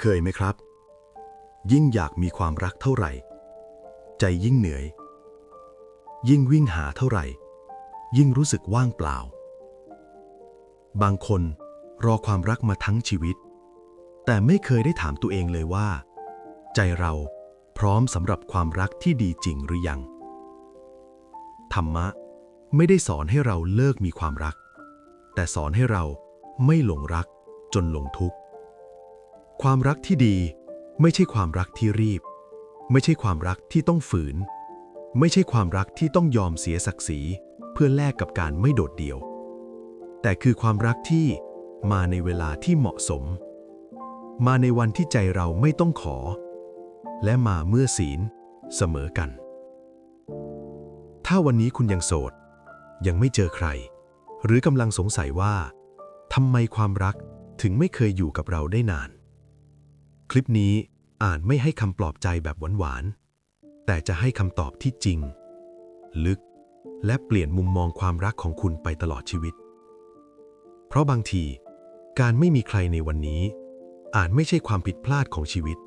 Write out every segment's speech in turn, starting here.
เคยไหมครับ ยิ่งอยากมีความรักเท่าไหร่ ใจยิ่งเหนื่อย ยิ่งวิ่งหาเท่าไหร่ ยิ่งรู้สึกว่างเปล่า บางคนรอความรักมาทั้งชีวิต แต่ไม่เคยได้ถามตัวเองเลยว่า ใจเราพร้อมสำหรับความรักที่ดีจริงหรือยัง ธรรมะไม่ได้สอนให้เราเลิกมีความรัก แต่สอนให้เราไม่หลงรัก จนหลงทุกข์ ความรักที่ดีไม่ใช่ความรักที่รีบ ไม่ใช่ความรักที่ต้องฝืน ไม่ใช่ความรักที่ต้องยอมเสียศักดิ์ศรีเพื่อแลกกับการไม่โดดเดี่ยว แต่คือความรักที่มาในเวลาที่เหมาะสม มาในวันที่ใจเราไม่ต้องขอ และมาเมื่อศีลเสมอกัน ถ้าวันนี้คุณยังโสด ยังไม่เจอใคร หรือกำลังสงสัยว่าทำไมความรัก ถึงไม่เคยอยู่กับเราได้นาน คลิปนี้อ่านไม่ให้คำปลอบใจแบบหวานๆ แต่จะให้คำตอบที่จริง ลึก และเปลี่ยนมุมมองความรักของคุณไปตลอดชีวิต เพราะบางที การไม่มีใครในวันนี้ อาจไม่ใช่ความผิดพลาดของชีวิต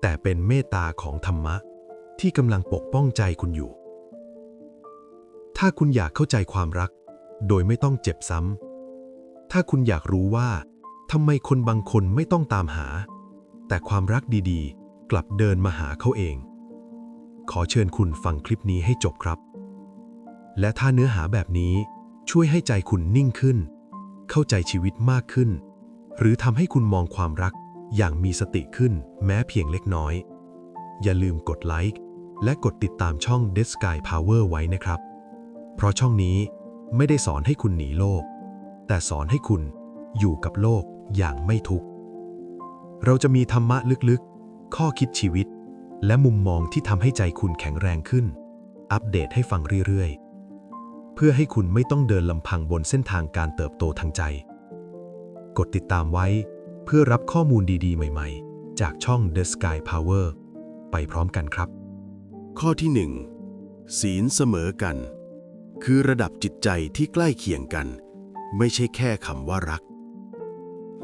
แต่เป็นเมตตาของธรรมะที่กำลังปกป้องใจคุณอยู่ ถ้าคุณอยากเข้าใจความรัก โดยไม่ต้องเจ็บซ้ำถ้าคุณอยากรู้ว่า ทำไมคนบางคนไม่ต้องตามหา แต่ความรักดีๆ กลับเดินมาหาเขาเอง ขอเชิญคุณฟังคลิปนี้ให้จบครับ และถ้าเนื้อหาแบบนี้ช่วยให้ใจคุณนิ่งขึ้น เข้าใจชีวิตมากขึ้น หรือทำให้คุณมองความรักอย่างมีสติขึ้นแม้เพียงเล็กน้อย อย่าลืมกดไลค์และกดติดตามช่อง Dead Sky Power ไว้นะครับ เพราะช่องนี้ไม่ได้สอนให้คุณหนีโลก แต่สอนให้คุณอยู่กับโลก อย่างไม่ทุกข์ เราจะมีธรรมะลึกๆ ข้อคิดชีวิต และมุมมองที่ทำให้ใจคุณแข็งแรงขึ้น อัปเดตให้ฟังเรื่อยๆ เพื่อให้คุณไม่ต้องเดินลำพังบนเส้นทางการเติบโตทางใจ กดติดตามไว้เพื่อรับข้อมูลดีๆ ใหม่ๆ จากช่อง The Sky Power ไปพร้อมกันครับ ข้อที่ 1 ศีลเสมอกัน คือระดับจิตใจที่ใกล้เคียงกัน ไม่ใช่แค่คำว่ารัก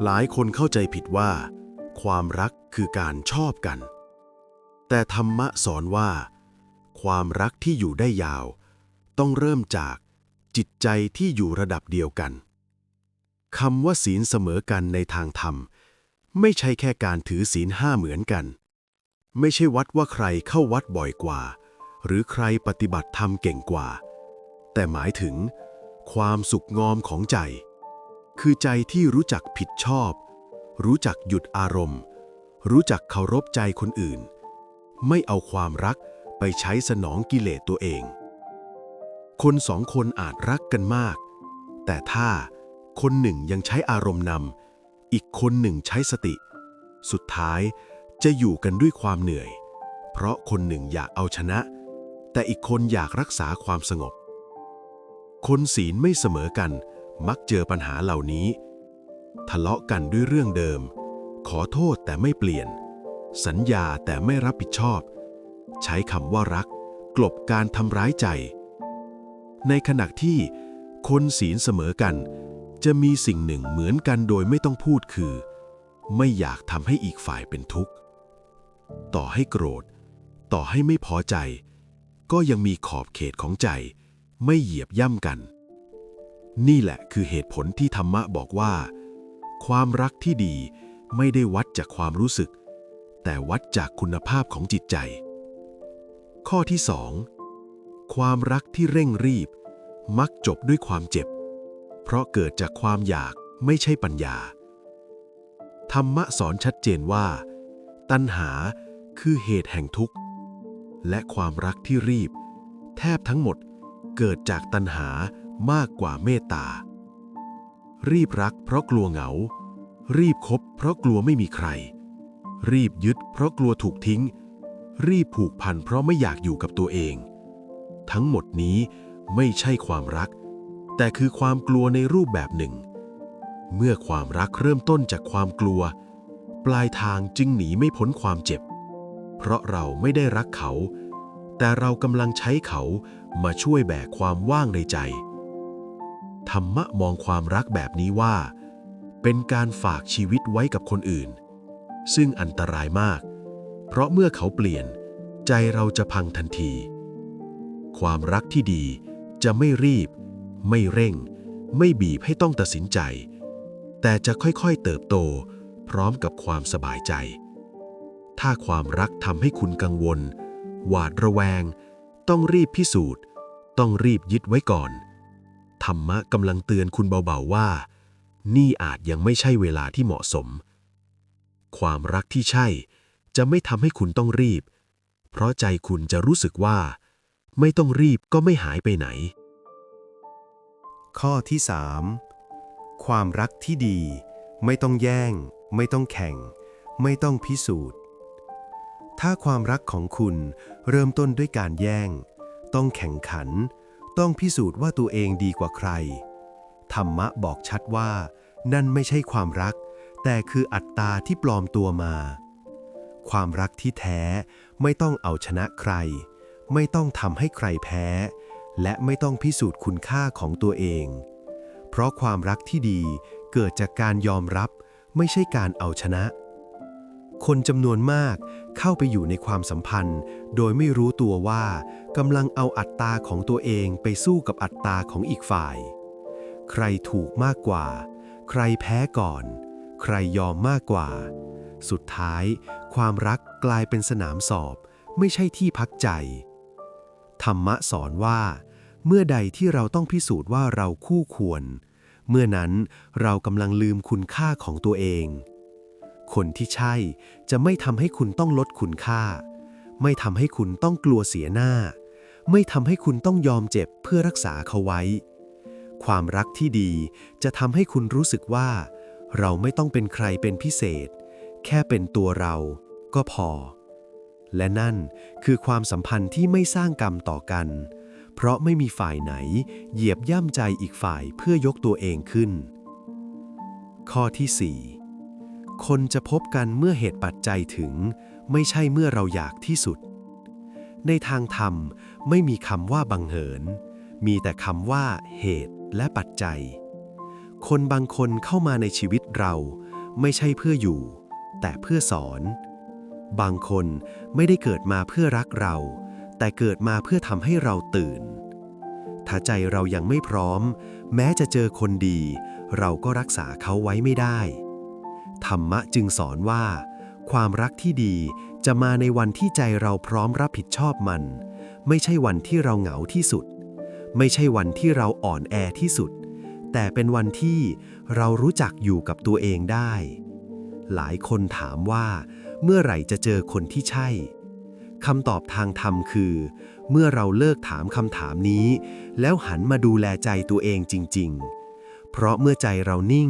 หลายคนเข้าใจผิดว่า ความรักคือการชอบกัน แต่ธรรมะสอนว่า ความรักที่อยู่ได้ยาว ต้องเริ่มจากจิตใจที่อยู่ระดับเดียวกันคำว่าศีลเสมอกันในทางธรรม ไม่ใช่แค่การถือศีลห้าเหมือนกัน ไม่ใช่วัดว่าใครเข้าวัดบ่อยกว่า หรือใครปฏิบัติธรรมเก่งกว่า แต่หมายถึง ความสุขงอมของใจ คือใจที่รู้จักผิดชอบ รู้จักหยุดอารมณ์ รู้จักเคารพใจคนอื่น ไม่เอาความรักไปใช้สนองกิเลสตัวเอง คนสองคนอาจรักกันมาก แต่ถ้าคนหนึ่งยังใช้อารมณ์นำอีกคนหนึ่งใช้สติ สุดท้ายจะอยู่กันด้วยความเหนื่อย เพราะคนหนึ่งอยากเอาชนะ แต่อีกคนอยากรักษาความสงบ คนศีลไม่เสมอกัน มักเจอปัญหาเหล่านี้ ทะเลาะกันด้วยเรื่องเดิม ขอโทษแต่ไม่เปลี่ยน สัญญาแต่ไม่รับผิดชอบ ใช้คำว่ารัก กลบการทำร้ายใจ ในขณะที่คนศีลเสมอกัน จะมีสิ่งหนึ่งเหมือนกันโดยไม่ต้องพูดคือ ไม่อยากทำให้อีกฝ่ายเป็นทุกข์ ต่อให้โกรธ ต่อให้ไม่พอใจ ก็ยังมีขอบเขตของใจ ไม่เหยียบย่ำกัน นี่แหละคือเหตุผลที่ธรรมะบอกว่า ความรักที่ดีไม่ได้วัดจากความรู้สึก แต่วัดจากคุณภาพของจิตใจ ข้อที่สองความรักที่เร่งรีบ มักจบด้วยความเจ็บ เพราะเกิดจากความอยากไม่ใช่ปัญญา ธรรมะสอนชัดเจนว่า ตัณหาคือเหตุแห่งทุกข์ และความรักที่รีบ แทบทั้งหมดเกิดจากตัณหา มากกว่าเมตตา รีบรักเพราะกลัวเหงา รีบคบเพราะกลัวไม่มีใคร รีบยึดเพราะกลัวถูกทิ้ง รีบผูกพันเพราะไม่อยากอยู่กับตัวเอง ทั้งหมดนี้ไม่ใช่ความรัก แต่คือความกลัวในรูปแบบหนึ่ง เมื่อความรักเริ่มต้นจากความกลัว ปลายทางจึงหนีไม่พ้นความเจ็บ เพราะเราไม่ได้รักเขา แต่เรากำลังใช้เขามาช่วยแบกความว่างในใจ ธรรมะมองความรักแบบนี้ว่า เป็นการฝากชีวิตไว้กับคนอื่น ซึ่งอันตรายมาก เพราะเมื่อเขาเปลี่ยน ใจเราจะพังทันที ความรักที่ดีจะไม่รีบ ไม่เร่ง ไม่บีบให้ต้องตัดสินใจ แต่จะค่อยๆเติบโต พร้อมกับความสบายใจ ถ้าความรักทำให้คุณกังวล หวาดระแวง ต้องรีบพิสูจน์ ต้องรีบยึดไว้ก่อน ธรรมะกำลังเตือนคุณเบาๆว่า นี่อาจยังไม่ใช่เวลาที่เหมาะสม ความรักที่ใช่ จะไม่ทำให้คุณต้องรีบ เพราะใจคุณจะรู้สึกว่า ไม่ต้องรีบก็ไม่หายไปไหน ข้อที่ 3 ความรักที่ดี ไม่ต้องแย่ง ไม่ต้องแข่ง ไม่ต้องพิสูจน์ ถ้าความรักของคุณเริ่มต้นด้วยการแย่ง ต้องแข่งขัน ต้องพิสูจน์ว่าตัวเองดีกว่าใคร ธรรมะบอกชัดว่า นั่นไม่ใช่ความรัก แต่คืออัตตาที่ปลอมตัวมา ความรักที่แท้ไม่ต้องเอาชนะใคร ไม่ต้องทำให้ใครแพ้ และไม่ต้องพิสูจน์คุณค่าของตัวเอง เพราะความรักที่ดีเกิดจากการยอมรับ ไม่ใช่การเอาชนะ คนจำนวนมากเข้าไปอยู่ในความสัมพันธ์ โดยไม่รู้ตัวว่ากำลังเอาอัตตาของตัวเองไปสู้กับอัตตาของอีกฝ่าย ใครถูกมากกว่า ใครแพ้ก่อน ใครยอมมากกว่า สุดท้าย ความรักกลายเป็นสนามสอบ ไม่ใช่ที่พักใจ ธรรมะสอนว่า เมื่อใดที่เราต้องพิสูจน์ว่าเราคู่ควร เมื่อนั้นเรากำลังลืมคุณค่าของตัวเอง คนที่ใช่จะไม่ทำให้คุณต้องลดคุณค่า ไม่ทำให้คุณต้องกลัวเสียหน้า ไม่ทำให้คุณต้องยอมเจ็บเพื่อรักษาเขาไว้ ความรักที่ดีจะทำให้คุณรู้สึกว่า เราไม่ต้องเป็นใครเป็นพิเศษ แค่เป็นตัวเราก็พอ และนั่นคือความสัมพันธ์ที่ไม่สร้างกรรมต่อกัน เพราะไม่มีฝ่ายไหน เหยียบย่ำใจอีกฝ่ายเพื่อยกตัวเองขึ้น ข้อที่ 4 คนจะพบกันเมื่อเหตุปัจจัยถึง ไม่ใช่เมื่อเราอยากที่สุด ในทางธรรมไม่มีคำว่าบังเหิน มีแต่คำว่าเหตุและปัจจัย คนบางคนเข้ามาในชีวิตเรา ไม่ใช่เพื่ออยู่ แต่เพื่อสอน บางคนไม่ได้เกิดมาเพื่อรักเรา แต่เกิดมาเพื่อทำให้เราตื่น ถ้าใจเรายังไม่พร้อม แม้จะเจอคนดี เราก็รักษาเขาไว้ไม่ได้ ธรรมะจึงสอนว่า ความรักที่ดีจะมาในวันที่ใจเราพร้อมรับผิดชอบมัน ไม่ใช่วันที่เราเหงาที่สุด ไม่ใช่วันที่เราอ่อนแอที่สุด แต่เป็นวันที่เรารู้จักอยู่กับตัวเองได้ หลายคนถามว่า เมื่อไหร่จะเจอคนที่ใช่คำตอบทางธรรมคือ เมื่อเราเลิกถามคำถามนี้ แล้วหันมาดูแลใจตัวเองจริง ๆ เพราะเมื่อใจเรานิ่ง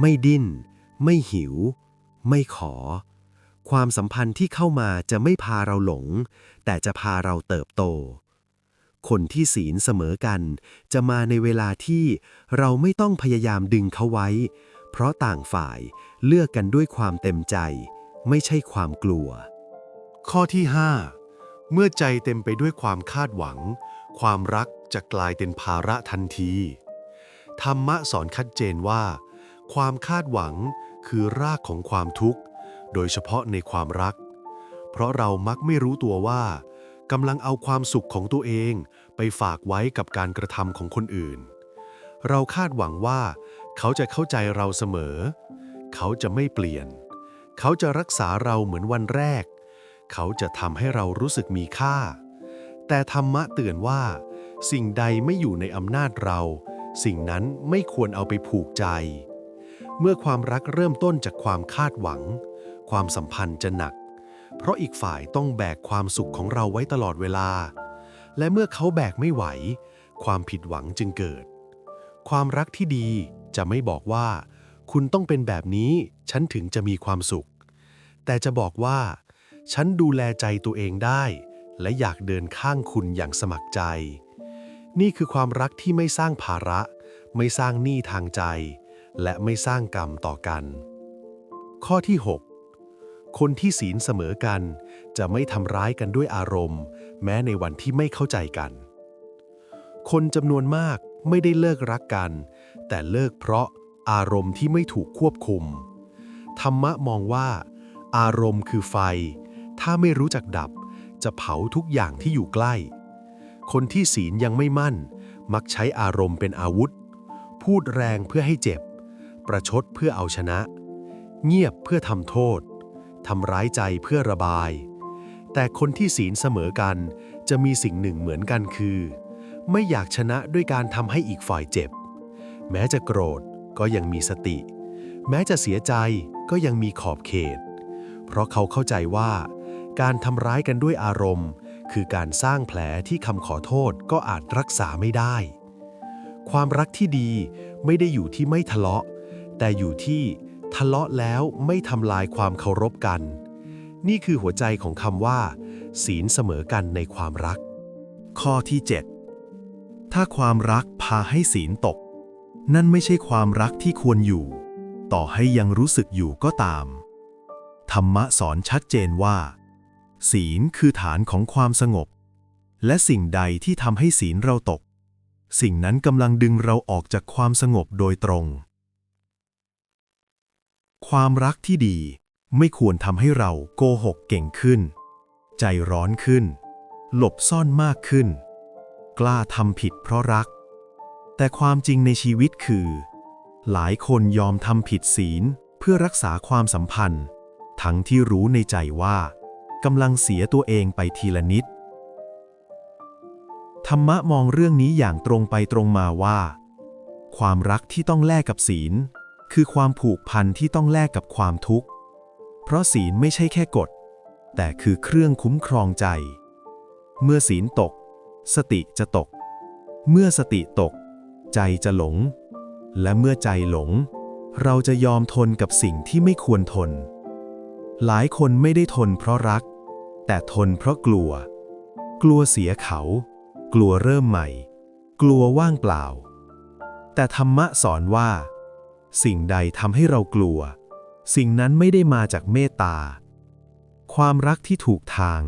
ไม่ดิ้น ไม่หิว ไม่ขอ ความสัมพันธ์ที่เข้ามาจะไม่พาเราหลง แต่จะพาเราเติบโต คนที่ศีลเสมอกัน จะมาในเวลาที่เราไม่ต้องพยายามดึงเขาไว้ เพราะต่างฝ่ายเลือกกันด้วยความเต็มใจ ไม่ใช่ความกลัว ข้อที่ 5 เมื่อใจเต็มไปด้วยความคาดหวัง ความรักจะกลายเป็นภาระทันที ธรรมะสอนชัดเจนว่า ความคาดหวัง คือรากของความทุกข์ โดยเฉพาะในความรัก เพราะเรามักไม่รู้ตัวว่ากำลังเอาความสุขของตัวเองไปฝากไว้กับการกระทำของคนอื่น เราคาดหวังว่า เขาจะเข้าใจเราเสมอ เขาจะไม่เปลี่ยน เขาจะรักษาเราเหมือนวันแรก เขาจะทำให้เรารู้สึกมีค่า แต่ธรรมะเตือนว่า สิ่งใดไม่อยู่ในอำนาจเรา สิ่งนั้นไม่ควรเอาไปผูกใจ เมื่อความรักเริ่มต้นจากความคาดหวัง ความสัมพันธ์จะหนัก เพราะอีกฝ่ายต้องแบกความสุขของเราไว้ตลอดเวลา และเมื่อเขาแบกไม่ไหว ความผิดหวังจึงเกิด ความรักที่ดีจะไม่บอกว่า คุณต้องเป็นแบบนี้ ฉันถึงจะมีความสุข แต่จะบอกว่า ฉันดูแลใจตัวเองได้ และอยากเดินข้างคุณอย่างสมัครใจ นี่คือความรักที่ไม่สร้างภาระ ไม่สร้างหนี้ทางใจ และไม่สร้างกรรมต่อกัน ข้อที่ 6 คนที่ศีลเสมอกัน จะไม่ทำร้ายกันด้วยอารมณ์ แม้ในวันที่ไม่เข้าใจกัน คนจำนวนมากไม่ได้เลิกรักกัน แต่เลิกเพราะอารมณ์ที่ไม่ถูกควบคุม ธรรมะมองว่า อารมณ์คือไฟ ถ้าไม่รู้จักดับ จะเผาทุกอย่างที่อยู่ใกล้ คนที่ศีลยังไม่มั่น มักใช้อารมณ์เป็นอาวุธ พูดแรงเพื่อให้เจ็บ ประชดเพื่อเอาชนะ เงียบเพื่อทำโทษ ทำร้ายใจเพื่อระบาย แต่คนที่ศีลเสมอกันจะมีสิ่งหนึ่งเหมือนกันคือ ไม่อยากชนะด้วยการทำให้อีกฝ่ายเจ็บ แม้จะโกรธก็ยังมีสติ แม้จะเสียใจก็ยังมีขอบเขต เพราะเขาเข้าใจว่า การทำร้ายกันด้วยอารมณ์ คือการสร้างแผลที่คำขอโทษก็อาจรักษาไม่ได้ ความรักที่ดีไม่ได้อยู่ที่ไม่ทะเลาะ แต่อยู่ที่ทะเลาะแล้วไม่ทำลายความเคารพกัน นี่คือหัวใจของคำว่า ศีลเสมอกันในความรัก ข้อที่ 7 ถ้าความรักพาให้ศีลตก นั่นไม่ใช่ความรักที่ควรอยู่ ต่อให้ยังรู้สึกอยู่ก็ตาม ธรรมะสอนชัดเจนว่า ศีลคือฐานของความสงบ และสิ่งใดที่ทำให้ศีลเราตก สิ่งนั้นกำลังดึงเราออกจากความสงบโดยตรง ความรักที่ดีไม่ควรทำให้เราโกหกเก่งขึ้น ใจร้อนขึ้น หลบซ่อนมากขึ้น กล้าทำผิดเพราะรัก แต่ความจริงในชีวิตคือ หลายคนยอมทำผิดศีลเพื่อรักษาความสัมพันธ์ ทั้งที่รู้ในใจว่ากำลังเสียตัวเองไปทีละนิด ธรรมะมองเรื่องนี้อย่างตรงไปตรงมาว่า ความรักที่ต้องแลกกับศีล คือความผูกพันที่ต้องแลกกับความทุกข์ เพราะศีลไม่ใช่แค่กฎ แต่คือเครื่องคุ้มครองใจ เมื่อศีลตก สติจะตก เมื่อสติตก ใจจะหลง และเมื่อใจหลง เราจะยอมทนกับสิ่งที่ไม่ควรทน หลายคนไม่ได้ทนเพราะรัก แต่ทนเพราะกลัว กลัวเสียเขา กลัวเริ่มใหม่ กลัวว่างเปล่า แต่ธรรมะสอนว่า สิ่งใดทำให้เรากลัว สิ่งนั้นไม่ได้มาจากเมตตา ความรักที่ถูกทาง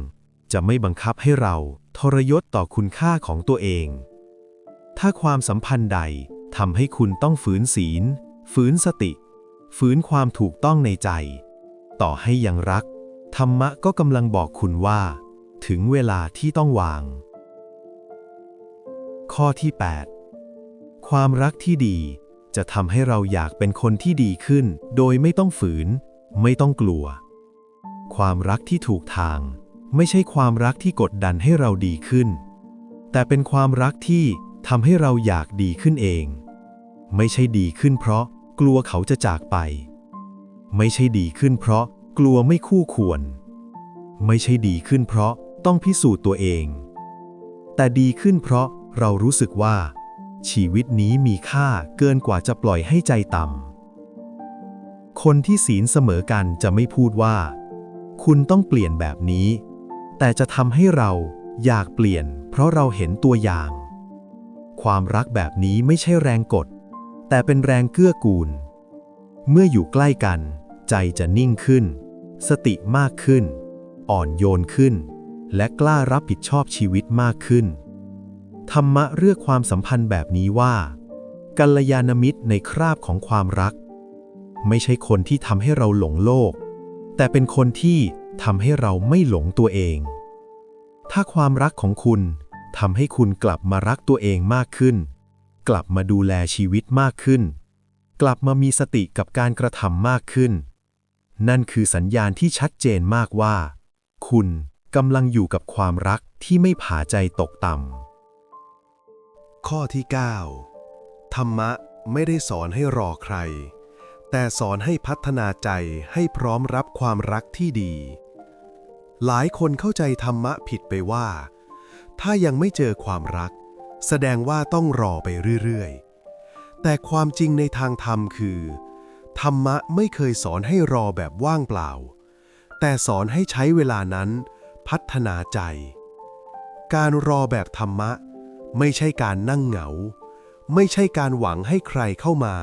จะไม่บังคับให้เราทรยศต่อคุณค่าของตัวเอง ถ้าความสัมพันธ์ใดทำให้คุณต้องฝืนศีล ฝืนสติ ฝืนความถูกต้องในใจ ต่อให้ยังรัก ธรรมะก็กำลังบอกคุณว่า ถึงเวลาที่ต้องวาง ข้อที่ 8 ความรักที่ดี จะทำให้เราอยากเป็นคนที่ดีขึ้น โดยไม่ต้องฝืน ไม่ต้องกลัว ความรักที่ถูกทาง ไม่ใช่ความรักที่กดดันให้เราดีขึ้น แต่เป็นความรักที่ทำให้เราอยากดีขึ้นเอง ไม่ใช่ดีขึ้นเพราะกลัวเขาจะจากไป ไม่ใช่ดีขึ้นเพราะกลัวไม่คู่ควร ไม่ใช่ดีขึ้นเพราะต้องพิสูจน์ตัวเอง แต่ดีขึ้นเพราะเรารู้สึกว่า ชีวิตนี้มีค่าเกินกว่าจะปล่อยให้ใจต่ำ คนที่ศีลเสมอกันจะไม่พูดว่า คุณต้องเปลี่ยนแบบนี้ แต่จะทำให้เราอยากเปลี่ยน เพราะเราเห็นตัวอย่าง ความรักแบบนี้ไม่ใช่แรงกด แต่เป็นแรงเกื้อกูล เมื่ออยู่ใกล้กัน ใจจะนิ่งขึ้น สติมากขึ้น อ่อนโยนขึ้น และกล้ารับผิดชอบชีวิตมากขึ้น ธรรมะเลือกความสัมพันธ์แบบนี้ว่า กัลยาณมิตรในคราบของความรัก ไม่ใช่คนที่ทำให้เราหลงโลก แต่เป็นคนที่ทำให้เราไม่หลงตัวเอง ถ้าความรักของคุณทำให้คุณกลับมารักตัวเองมากขึ้น กลับมาดูแลชีวิตมากขึ้น กลับมามีสติกับการกระทำมากขึ้น นั่นคือสัญญาณที่ชัดเจนมากว่า คุณกำลังอยู่กับความรักที่ไม่ผาใจตกต่ำ ข้อที่ 9 ธรรมะไม่ได้สอนให้รอใคร แต่สอนให้พัฒนาใจให้พร้อมรับความรักที่ดี หลายคนเข้าใจธรรมะผิดไปว่า ถ้ายังไม่เจอความรัก แสดงว่าต้องรอไปเรื่อยๆ แต่ความจริงในทางธรรมคือ ธรรมะไม่เคยสอนให้รอแบบว่างเปล่า แต่สอนให้ใช้เวลานั้น พัฒนาใจ การรอแบบธรรมะ ไม่ใช่การนั่งเหงา ไม่ใช่การหวังให้ใครเข้ามา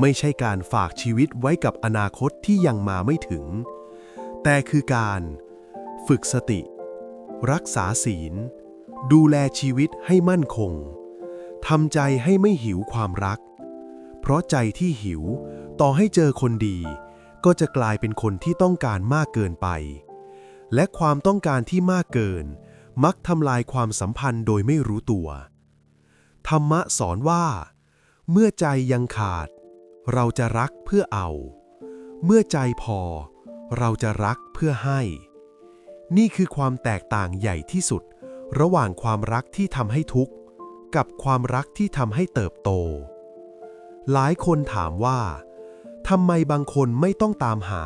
ไม่ใช่การฝากชีวิตไว้กับอนาคตที่ยังมาไม่ถึง แต่คือการ ฝึกสติ รักษาศีล ดูแลชีวิตให้มั่นคงทำใจให้ไม่หิวความรัก เพราะใจที่หิวต่อให้เจอคนดี ก็จะกลายเป็นคนที่ต้องการมากเกินไป และความต้องการที่มากเกิน มักทำลายความสัมพันธ์โดยไม่รู้ตัว ธรรมะสอนว่า เมื่อใจยังขาด เราจะรักเพื่อเอา เมื่อใจพอ เราจะรักเพื่อให้ นี่คือความแตกต่างใหญ่ที่สุด ระหว่างความรักที่ทำให้ทุกข์ กับความรักที่ทำให้เติบโต หลายคนถามว่าทำไมบางคนไม่ต้องตามหา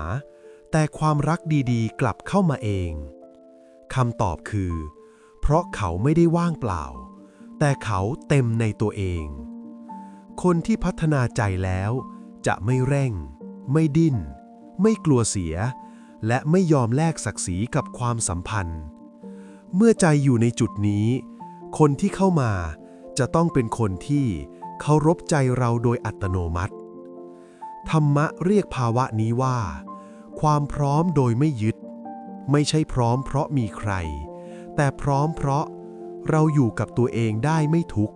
แต่ความรักดีๆ กลับเข้ามาเองคำตอบคือ เพราะเขาไม่ได้ว่างเปล่า แต่เขาเต็มในตัวเอง คนที่พัฒนาใจแล้ว จะไม่เร่ง ไม่ดิ้น ไม่กลัวเสีย และไม่ยอมแลกศักดิ์ศรีกับความสัมพันธ์ เมื่อใจอยู่ในจุดนี้ คนที่เข้ามาจะต้องเป็นคนที่เคารพใจเราโดยอัตโนมัติ ธรรมะเรียกภาวะนี้ว่า ความพร้อมโดยไม่ยึด ไม่ใช่พร้อมเพราะมีใคร แต่พร้อมเพราะเราอยู่กับตัวเองได้ไม่ทุกข์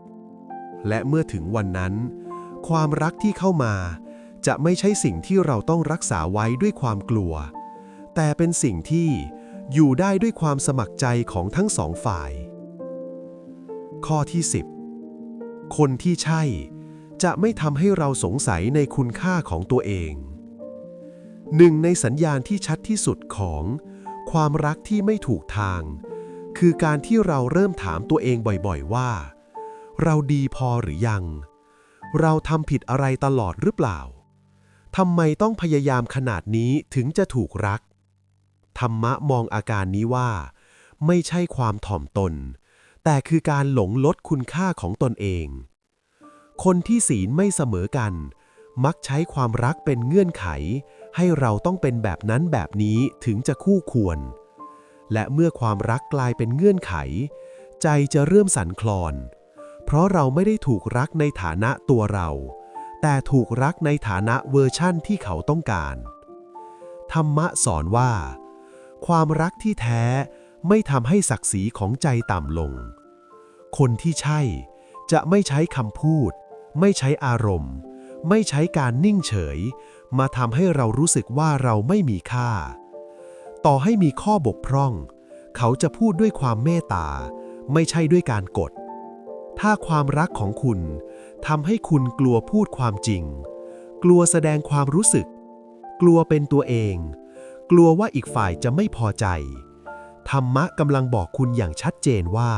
และเมื่อถึงวันนั้น ความรักที่เข้ามา จะไม่ใช่สิ่งที่เราต้องรักษาไว้ด้วยความกลัว แต่เป็นสิ่งที่อยู่ได้ด้วยความสมัครใจของทั้งสองฝ่าย ข้อที่ 10 คนที่ใช่ จะไม่ทำให้เราสงสัยในคุณค่าของตัวเอง หนึ่งในสัญญาณที่ชัดที่สุดของ ความรักที่ไม่ถูกทาง คือการที่เราเริ่มถามตัวเองบ่อยๆว่า เราดีพอหรือยัง เราทำผิดอะไรตลอดหรือเปล่าทำไมต้องพยายามขนาดนี้ถึงจะถูกรัก ธรรมะมองอาการนี้ว่า ไม่ใช่ความถ่อมตน แต่คือการหลงลดคุณค่าของตนเอง คนที่ศีลไม่เสมอกัน มักใช้ความรักเป็นเงื่อนไข ให้เราต้องเป็นแบบนั้นแบบนี้ถึงจะคู่ควร และเมื่อความรักกลายเป็นเงื่อนไข ใจจะเริ่มสั่นคลอน เพราะเราไม่ได้ถูกรักในฐานะตัวเรา แต่ถูกรักในฐานะเวอร์ชั่นที่เขาต้องการ ธรรมะสอนว่า ความรักที่แท้ไม่ทำให้ศักดิ์ศรีของใจต่ำลง คนที่ใช่จะไม่ใช้คำพูด ไม่ใช้อารมณ์ ไม่ใช้การนิ่งเฉย มาทำให้เรารู้สึกว่าเราไม่มีค่า ต่อให้มีข้อบกพร่อง เขาจะพูดด้วยความเมตตา ไม่ใช่ด้วยการกด ถ้าความรักของคุณทำให้คุณกลัวพูดความจริง กลัวแสดงความรู้สึก กลัวเป็นตัวเอง กลัวว่าอีกฝ่ายจะไม่พอใจ ธรรมะกำลังบอกคุณอย่างชัดเจนว่า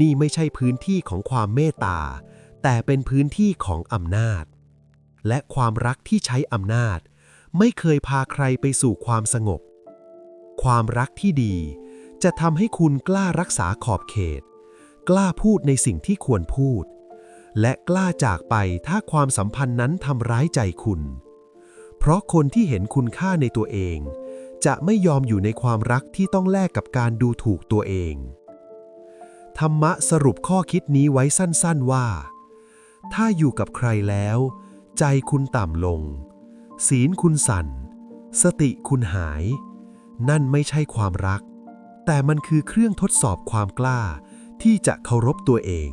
นี่ไม่ใช่พื้นที่ของความเมตตา แต่เป็นพื้นที่ของอำนาจ และความรักที่ใช้อำนาจ ไม่เคยพาใครไปสู่ความสงบ ความรักที่ดี จะทำให้คุณกล้ารักษาขอบเขต กล้าพูดในสิ่งที่ควรพูด และกล้าจากไปถ้าความสัมพันธ์นั้นทำร้ายใจคุณ เพราะคนที่เห็นคุณค่าในตัวเอง จะไม่ยอมอยู่ในความรักที่ต้องแลกกับการดูถูกตัวเอง ธรรมะสรุปข้อคิดนี้ไว้สั้นๆว่า ถ้าอยู่กับใครแล้ว ใจคุณต่ำลง ศีลคุณสั่น สติคุณหาย นั่นไม่ใช่ความรัก แต่มันคือเครื่องทดสอบความกล้า ที่จะเคารพตัวเอง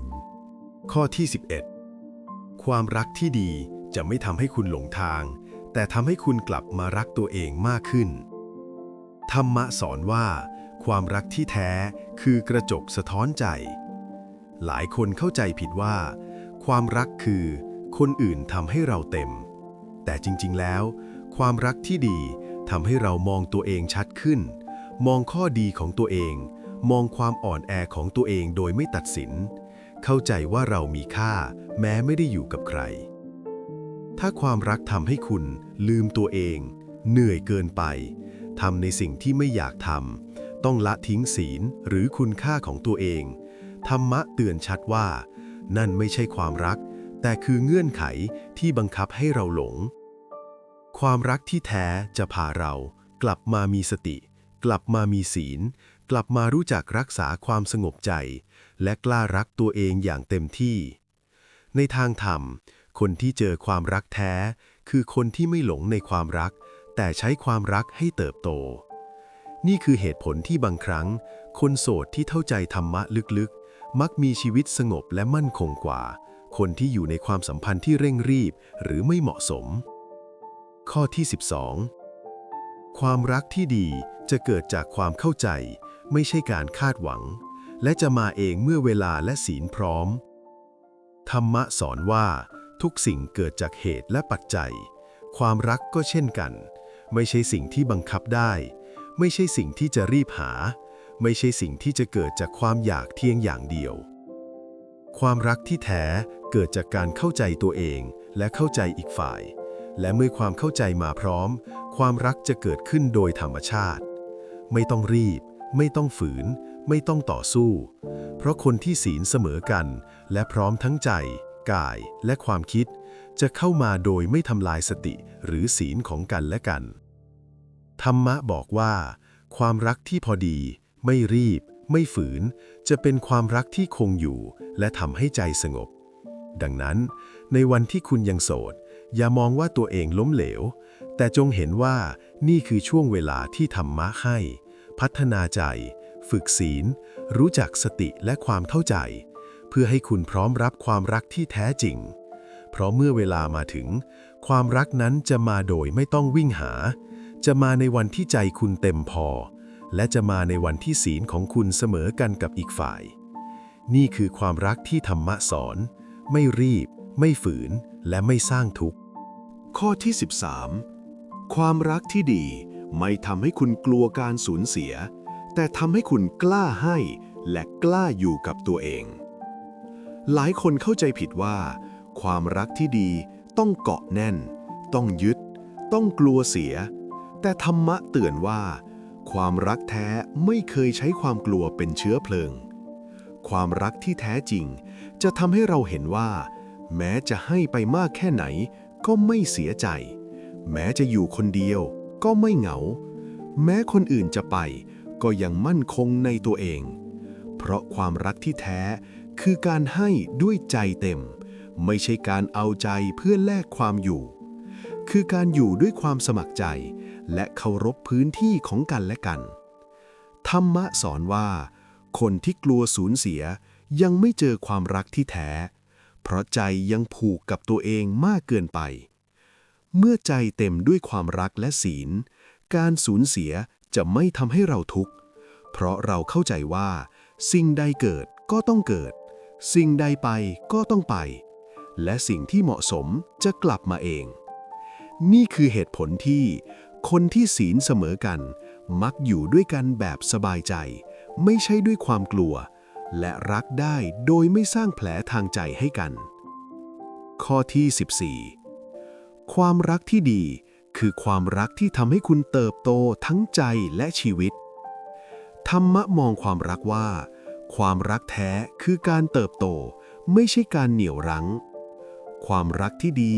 ข้อที่ 11 ความรักที่ดีจะไม่ทำให้คุณหลงทาง แต่ทำให้คุณกลับมารักตัวเองมากขึ้น ธรรมะสอนว่า ความรักที่แท้คือกระจกสะท้อนใจ หลายคนเข้าใจผิดว่า ความรักคือ คนอื่นทำให้เราเต็ม แต่จริง ๆ แล้ว ความรักที่ดี ทำให้เรามองตัวเองชัดขึ้น มองข้อดีของตัวเอง มองความอ่อนแอของตัวเองโดยไม่ตัดสิน เข้าใจว่าเรามีค่า แม้ไม่ได้อยู่กับใคร ถ้าความรักทำให้คุณลืมตัวเอง เหนื่อยเกินไปทำในสิ่งที่ไม่อยากทำต้องละทิ้งศีลหรือคุณค่าของตัวเอง ธรรมะเตือนชัดว่า นั่นไม่ใช่ความรัก แต่คือเงื่อนไขที่บังคับให้เราหลง ความรักที่แท้จะพาเรากลับมามีสติ กลับมามีศีล กลับมารู้จักรักษาความสงบใจ และกล้ารักตัวเองอย่างเต็มที่ ในทางธรรม คนที่เจอความรักแท้ คือคนที่ไม่หลงในความรัก แต่ใช้ความรักให้เติบโต นี่คือเหตุผลที่บางครั้ง คนโสดที่เข้าใจธรรมะลึกๆ มักมีชีวิตสงบและมั่นคงกว่า คนที่อยู่ในความสัมพันธ์ที่เร่งรีบหรือไม่เหมาะสม ข้อที่ 12 ความรักที่ดีจะเกิดจากความเข้าใจ ไม่ใช่การคาดหวัง และจะมาเองเมื่อเวลาและศีลพร้อม ธรรมะสอนว่า ทุกสิ่งเกิดจากเหตุและปัจจัย ความรักก็เช่นกัน ไม่ใช่สิ่งที่บังคับได้ ไม่ใช่สิ่งที่จะรีบหา ไม่ใช่สิ่งที่จะเกิดจากความอยากเที่ยงอย่างเดียว ความรักที่แท้เกิดจากการเข้าใจตัวเองและเข้าใจอีกฝ่าย และเมื่อความเข้าใจมาพร้อม ความรักจะเกิดขึ้นโดยธรรมชาติ ไม่ต้องรีบ ไม่ต้องฝืน ไม่ต้องต่อสู้ เพราะคนที่ศีลเสมอกัน และพร้อมทั้งใจ กายและความคิด จะเข้ามาโดยไม่ทำลายสติหรือศีลของกันและกัน ธรรมะบอกว่า ความรักที่พอดี ไม่รีบ ไม่ฝืน จะเป็นความรักที่คงอยู่ และทำให้ใจสงบ ดังนั้น ในวันที่คุณยังโสด อย่ามองว่าตัวเองล้มเหลว แต่จงเห็นว่านี่คือช่วงเวลาที่ธรรมะให้ พัฒนาใจ ฝึกศีล รู้จักสติและความเข้าใจ เพื่อให้คุณพร้อมรับความรักที่แท้จริง เพราะเมื่อเวลามาถึง ความรักนั้นจะมาโดยไม่ต้องวิ่งหา จะมาในวันที่ใจคุณเต็มพอ และจะมาในวันที่ศีลของคุณเสมอกันกับอีกฝ่าย นี่คือความรักที่ธรรมะสอน ไม่รีบ ไม่ฝืน และไม่สร้างทุกข์ ข้อที่ 13 ความรักที่ดีไม่ทำให้คุณกลัวการสูญเสีย แต่ทำให้คุณกล้าให้และกล้าอยู่กับตัวเอง หลายคนเข้าใจผิดว่า ความรักที่ดีต้องเกาะแน่น ต้องยึด ต้องกลัวเสีย แต่ธรรมะเตือนว่า ความรักแท้ไม่เคยใช้ความกลัวเป็นเชื้อเพลิง ความรักที่แท้จริง จะทำให้เราเห็นว่า แม้จะให้ไปมากแค่ไหน ก็ไม่เสียใจ แม้จะอยู่คนเดียว ก็ไม่เหงา แม้คนอื่นจะไป ก็ยังมั่นคงในตัวเอง เพราะความรักที่แท้คือการให้ด้วยใจเต็ม ไม่ใช่การเอาใจเพื่อแลกความอยู่ คือการอยู่ด้วยความสมัครใจ และเคารพพื้นที่ของกันและกัน ธรรมะสอนว่า คนที่กลัวสูญเสียยังไม่เจอความรักที่แท้ เพราะใจยังผูกกับตัวเองมากเกินไป เมื่อใจเต็มด้วยความรักและศีล การสูญเสียจะไม่ทำให้เราทุกข์ เพราะเราเข้าใจว่า สิ่งใดเกิดก็ต้องเกิด สิ่งใดไปก็ต้องไป และสิ่งที่เหมาะสมจะกลับมาเอง นี่คือเหตุผลที่ คนที่ศีลเสมอกัน มักอยู่ด้วยกันแบบสบายใจ ไม่ใช่ด้วยความกลัว และรักได้โดยไม่สร้างแผลทางใจให้กัน ข้อที่ 14 ความรักที่ดีคือความรักที่ทำให้คุณเติบโตทั้งใจและชีวิต ธรรมะมองความรักว่า ความรักแท้คือการเติบโต ไม่ใช่การเหนี่ยวรั้ง ความรักที่ดี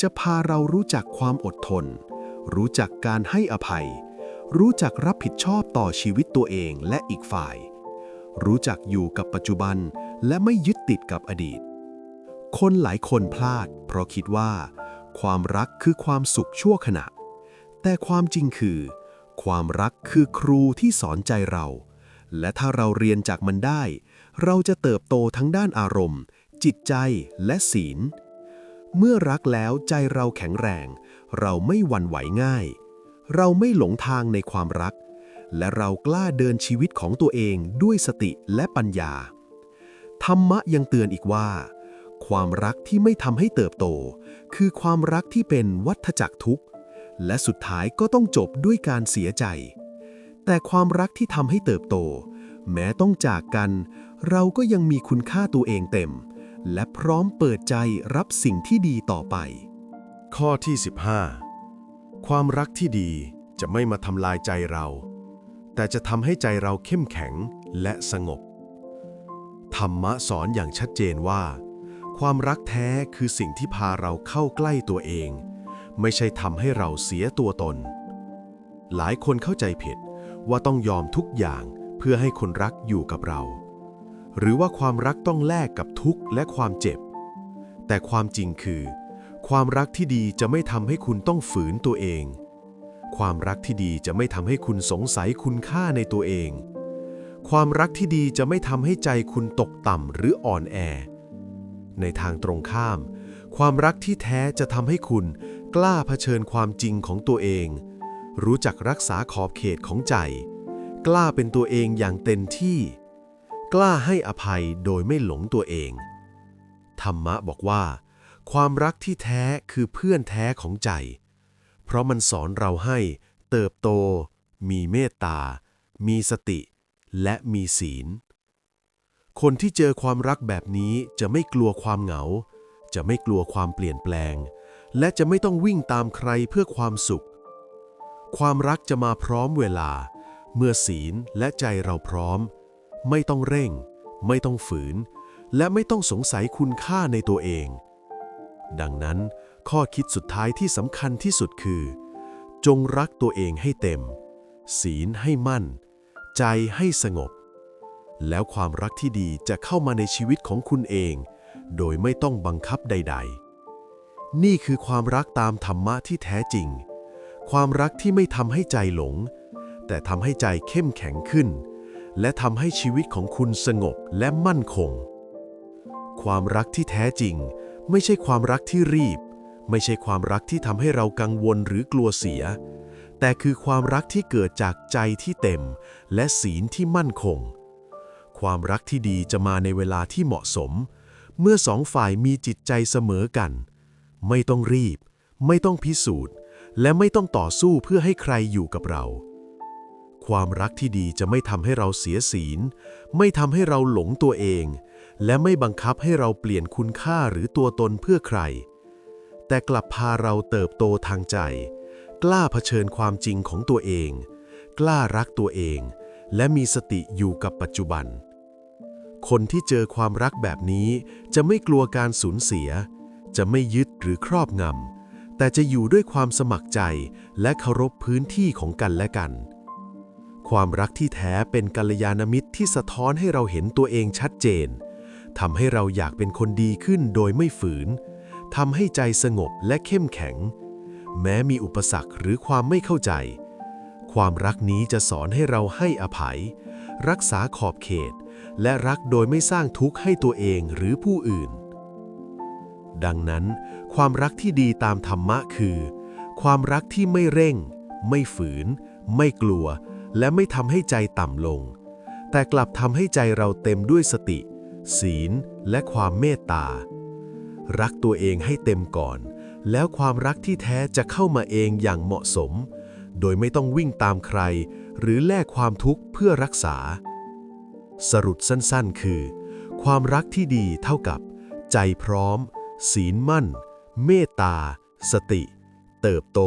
จะพาเรารู้จักความอดทน รู้จักการให้อภัย รู้จักรับผิดชอบต่อชีวิตตัวเองและอีกฝ่าย รู้จักอยู่กับปัจจุบัน และไม่ยึดติดกับอดีต คนหลายคนพลาด เพราะคิดว่า ความรักคือความสุขชั่วขณะ แต่ความจริงคือ ความรักคือครูที่สอนใจเรา และถ้าเราเรียนจากมันได้ เราจะเติบโตทั้งด้านอารมณ์ จิตใจและศีล เมื่อรักแล้วใจเราแข็งแรง เราไม่หวั่นไหวง่าย เราไม่หลงทางในความรัก และเรากล้าเดินชีวิตของตัวเองด้วยสติและปัญญา ธรรมะยังเตือนอีกว่า ความรักที่ไม่ทำให้เติบโต คือความรักที่เป็นวัฏจักรทุกข์ และสุดท้ายก็ต้องจบด้วยการเสียใจ แต่ความรักที่ทำให้เติบโต แม้ต้องจากกัน เราก็ยังมีคุณค่าตัวเองเต็ม และพร้อมเปิดใจรับสิ่งที่ดีต่อไป ข้อที่ 15 ความรักที่ดีจะไม่มาทำลายใจเรา แต่จะทำให้ใจเราเข้มแข็งและสงบ ธรรมะสอนอย่างชัดเจนว่า ความรักแท้คือสิ่งที่พาเราเข้าใกล้ตัวเอง ไม่ใช่ทำให้เราเสียตัวตน หลายคนเข้าใจผิดว่าต้องยอมทุกอย่างเพื่อให้คนรักอยู่กับเรา หรือว่าความรักต้องแลกกับทุกข์และความเจ็บ แต่ความจริงคือ ความรักที่ดีจะไม่ทำให้คุณต้องฝืนตัวเอง ความรักที่ดีจะไม่ทำให้คุณสงสัยคุณค่าในตัวเอง ความรักที่ดีจะไม่ทำให้ใจคุณตกต่ำหรืออ่อนแอ ในทางตรงข้าม ความรักที่แท้จะทำให้คุณกล้าเผชิญความจริงของตัวเอง รู้จักรักษาขอบเขตของใจ กล้าเป็นตัวเองอย่างเต็มที่ กล้าให้อภัยโดยไม่หลงตัวเอง ธรรมะบอกว่า ความรักที่แท้คือเพื่อนแท้ของใจ เพราะมันสอนเราให้เติบโต มีเมตตา มีสติ และมีศีล คนที่เจอความรักแบบนี้จะไม่กลัวความเหงา จะไม่กลัวความเปลี่ยนแปลง และจะไม่ต้องวิ่งตามใครเพื่อความสุข ความรักจะมาพร้อมเวลา เมื่อศีลและใจเราพร้อม ไม่ต้องเร่ง ไม่ต้องฝืน และไม่ต้องสงสัยคุณค่าในตัวเอง ดังนั้น ข้อคิดสุดท้ายที่สำคัญที่สุดคือ จงรักตัวเองให้เต็ม ศีลให้มั่น ใจให้สงบ แล้วความรักที่ดีจะเข้ามาในชีวิตของคุณเอง โดยไม่ต้องบังคับใด ๆ นี่คือความรักตามธรรมะที่แท้จริง ความรักที่ไม่ทำให้ใจหลง แต่ทำให้ใจเข้มแข็งขึ้น และทำให้ชีวิตของคุณสงบและมั่นคง ความรักที่แท้จริง ไม่ใช่ความรักที่รีบ ไม่ใช่ความรักที่ทำให้เรากังวลหรือกลัวเสีย แต่คือความรักที่เกิดจากใจที่เต็ม และศีลที่มั่นคง ความรักที่ดีจะมาในเวลาที่เหมาะสม เมื่อสองฝ่ายมีจิตใจเสมอกัน ไม่ต้องรีบ ไม่ต้องพิสูจน์ และไม่ต้องต่อสู้เพื่อให้ใครอยู่กับเรา ความรักที่ดีจะไม่ทำให้เราเสียศีล ไม่ทำให้เราหลงตัวเอง และไม่บังคับให้เราเปลี่ยนคุณค่าหรือตัวตนเพื่อใคร แต่กลับพาเราเติบโตทางใจ กล้าเผชิญความจริงของตัวเอง กล้ารักตัวเอง และมีสติอยู่กับปัจจุบัน คนที่เจอความรักแบบนี้จะไม่กลัวการสูญเสีย จะไม่ยึดหรือครอบงำ แต่จะอยู่ด้วยความสมัครใจและเคารพพื้นที่ของกันและกัน ความรักที่แท้เป็นกัลยาณมิตรที่สะท้อนให้เราเห็นตัวเองชัดเจนทำให้เราอยากเป็นคนดีขึ้นโดยไม่ฝืน ทำให้ใจสงบและเข้มแข็ง แม้มีอุปสรรคหรือความไม่เข้าใจ ความรักนี้จะสอนให้เราให้อภัย รักษาขอบเขต และรักโดยไม่สร้างทุกข์ให้ตัวเองหรือผู้อื่น ดังนั้น ความรักที่ดีตามธรรมะคือ ความรักที่ไม่เร่ง ไม่ฝืน ไม่กลัว และไม่ทำให้ใจต่ำลง แต่กลับทำให้ใจเราเต็มด้วยสติ ศีล และความเมตตา รักตัวเองให้เต็มก่อน แล้วความรักที่แท้จะเข้ามาเองอย่างเหมาะสม โดยไม่ต้องวิ่งตามใคร หรือแลกความทุกข์เพื่อรักษา สรุปสั้นๆ คือ ความรักที่ดีเท่ากับ ใจพร้อม ศีลมั่น เมตตา สติ เติบโต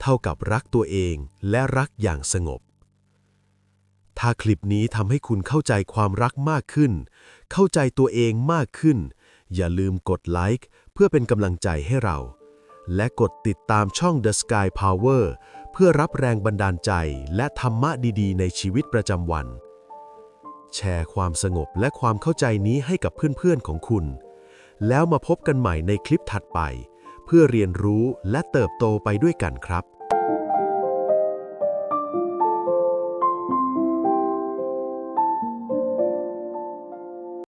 เท่ากับรักตัวเองและรักอย่างสงบถ้าคลิปนี้ทำให้คุณเข้าใจความรักมากขึ้น เข้าใจตัวเองมากขึ้น อย่าลืมกดไลค์เพื่อเป็นกำลังใจให้เรา และกดติดตามช่อง The Sky Power เพื่อรับแรงบันดาลใจและธรรมะดีๆ ในชีวิตประจำวัน แชร์ความสงบและความเข้าใจนี้ให้กับเพื่อนๆของคุณ แล้วมาพบกันใหม่ในคลิปถัดไป เพื่อเรียนรู้และเติบโตไปด้วยกันครับ